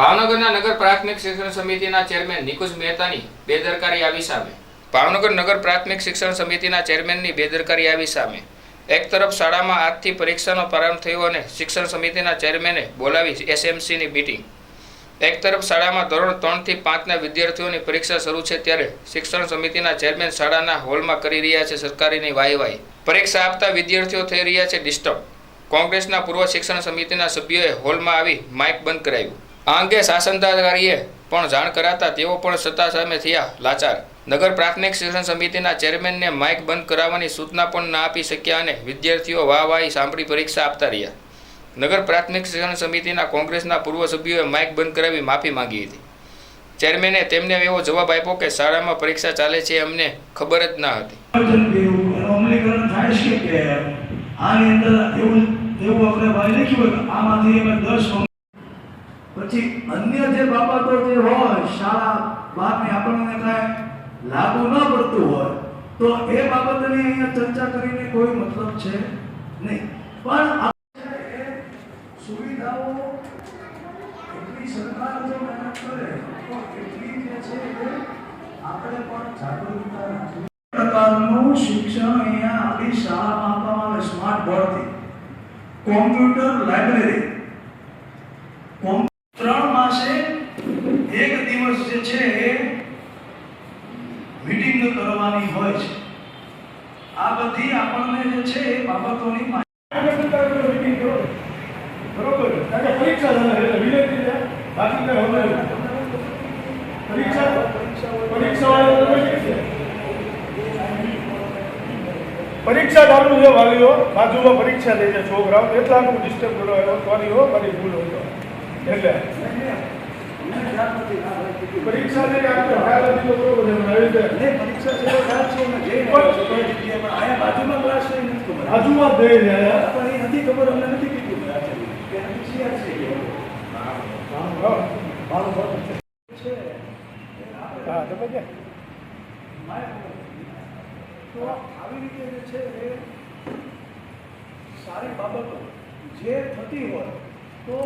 ભાવનગરના નગર પ્રાથમિક શિક્ષણ સમિતિના ચેરમેન નિકુંજ મહેતાની બેદરકારી આવી સામે. ભાવનગર નગર પ્રાથમિક શિક્ષણ સમિતિના ચેરમેનની બેદરકારી આવી સામે. એક તરફ શાળામાં આજથી પરીક્ષાનો પ્રારંભ થયો અને શિક્ષણ સમિતિના ચેરમેને બોલાવી એસએમસીની મીટિંગ. એક તરફ શાળામાં ધોરણ ત્રણથી પાંચના વિદ્યાર્થીઓની પરીક્ષા શરૂ છે ત્યારે શિક્ષણ સમિતિના ચેરમેન શાળાના હોલમાં કરી રહ્યા છે સરકારીની વાહવાહી પરીક્ષા આપતા વિદ્યાર્થીઓ થઈ રહ્યા છે ડિસ્ટર્બ. કોંગ્રેસના પૂર્વ શિક્ષણ સમિતિના સભ્યોએ હોલમાં આવી માઇક બંધ કરાવ્યું. આ અંગે શાસનદારકારીએ પણ જાણ કરાતા તેઓ પણ સત્તા સામે થયા. લાચાર. નગર પ્રાથમિક શિક્ષણ સમિતિના ચેરમેનને માઇક બંધ કરાવવાની સૂચના પણ ના આપી શક્યા અને વિદ્યાર્થીઓ વાહ વાહી સાંભળી પરીક્ષા આપતા રહ્યા. નગર પ્રાથમિક શિક્ષણ સમિતિના કોંગ્રેસના પૂર્વ સભ્યોએ માઇક બંધ કરાવી માફી માંગી હતી. ચેરમેને તેમને એવો જવાબ આપ્યો કે શાળામાં પરીક્ષા ચાલે છે અમને ખબર જ ના હતી. પછી અન્ય જે બાબતો જે હોય, શાળા બહારની આપણને કાંઈ લાગુ ન પડતું હોય, તો એ બાબતની અહીંયા ચર્ચા કરીને કોઈ મતલબ છે નહીં. પણ સુવિધાઓ એટલી સરકાર જો મહેનત કરે, તો એટલી જે છે એ આપણે પણ જાગૃતતા રાખવી. પ્રકારનું શિક્ષણ અહીંયા આપણી શાળામાં આપવામાં આવે સ્માર્ટ બોર્ડથી. કોમ્પ્યુટર લાઇબ્રેરી કોમ- ત્રણ માસે એક દિવસ જે છે એ મીટિંગ કરવાની હોય છે. આ બધી આપણને જે છે એ બાબતોની માહિતી બરોબર. કારણ કે પરીક્ષા બાકી કઈ હોતું પરીક્ષા પરીક્ષા. પરીક્ષા છે વાલીઓ. બાજુમાં પરીક્ષા લે છે છોકરાઓ. એટલા હું ડિસ્ટર્બ કરો એવો સોરી હો મારી ભૂલ હોય એટલે. પરીક્ષા લઈ આપણે ખ્યાલ નથી તો બરોબર આવી રીતે નહીં, પરીક્ષા છે એવો ખ્યાલ છે મેં જગ્યાએ, પણ બાજુમાં ક્લાસ નથી ખબર બાજુમાં દઈ જાય પણ એ નથી ખબર અમને નથી કીધું કે શિયાળ છે કે હા. તમે ક્યાં તો આવી રીતે જે છે એ સારી બાબતો જે થતી હોય તો